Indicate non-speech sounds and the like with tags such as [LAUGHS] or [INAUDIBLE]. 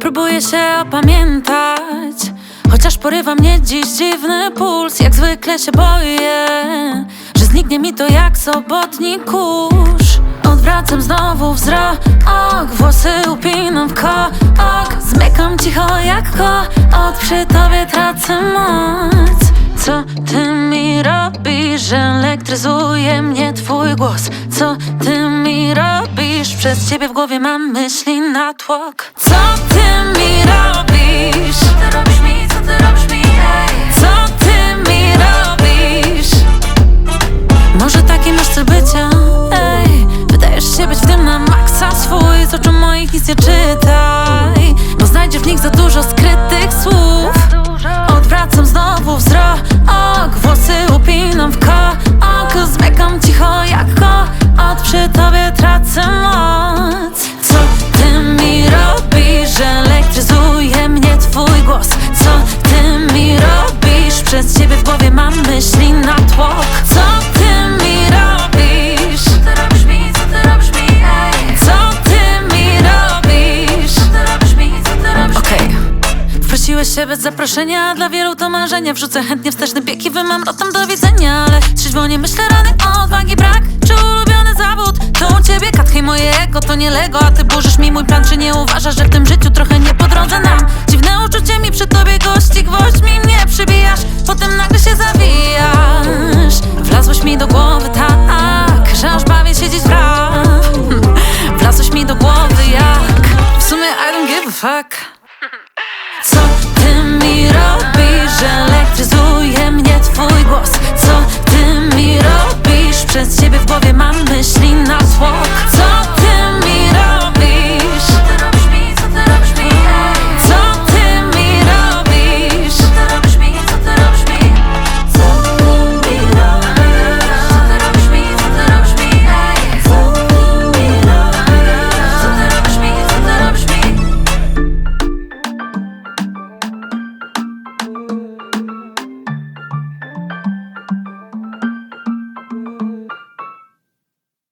Próbuję się opamiętać Chociaż porywa mnie dziś dziwny puls. Jak zwykle się boję Że zniknie mi to jak sobotni kurz. Odwracam znowu wzrok Włosy upinam w kok Zmykam cicho jak ko Od przy tobie tracę moc. Co ty mi robisz? Elektryzuje mnie twój głos? Co ty robisz? Przez ciebie w głowie mam myśli na tłok Co ty mi robisz? Co ty robisz mi? Co ty robisz mi? Ej? Co ty mi robisz? Może taki masz cel bycia, ej Wydajesz się być w tym na maksa swój Z oczu moich nic nie czytaj Wprosiłeś się bez zaproszenia, dla wielu to marzenie. Wrzucę chętnie wsteczny bieg i wymam tam do widzenia Ale trzeźwo nie myślę rany, odwagi brak. Czy ulubiony zawód? To u ciebie? Katchej moje ego, to nie Lego A ty burzysz mi mój plan, czy nie uważasz, że w tym życiu trochę nie po drodze nam? Dziwne uczucie mi przy tobie gości, gwoźdź mi mnie przybijasz. Potem nagle się zawijasz. Wlazłeś mi do głowy tak, że aż bawię się dziś w rap. [LAUGHS] Wlazłeś mi do głowy jak W sumie I don't give a fuck co ty mi robisz? Elektryzuje mnie twój głos Co ty mi robisz? Przez ciebie w głowie mam myśli